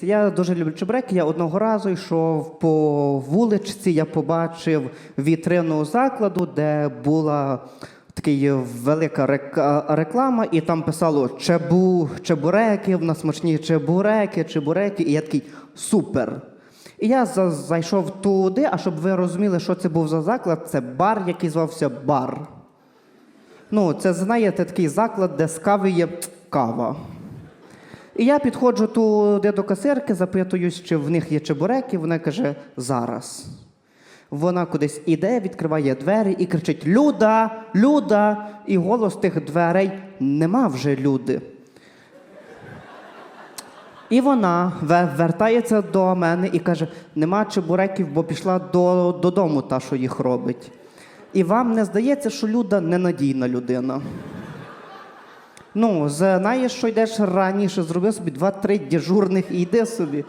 Я дуже люблю чебуреки. Я одного разу йшов по вуличці, я побачив вітрину закладу, де була така велика реклама, і там писало чебу, чебуреки, в нас смачні чебуреки, чебуреки. І я такий супер. І я зайшов туди, а щоб ви розуміли, що це був за заклад, це бар, який звався Бар. Ну, це знаєте, такий заклад, де з кави є кава. І я підходжу туди до касирки, запитуюсь, чи в них є чебуреки. Вона каже, зараз. Вона кудись іде, відкриває двері і кричить: Люда, Люда! І голос тих дверей нема вже люди. І вона вертається до мене і каже: нема чебуреків, бо пішла до, додому та, що їх робить. І вам не здається, що Люда ненадійна людина. Ну, знаєш, що йдеш раніше, зроби собі два-три дежурних і йди собі.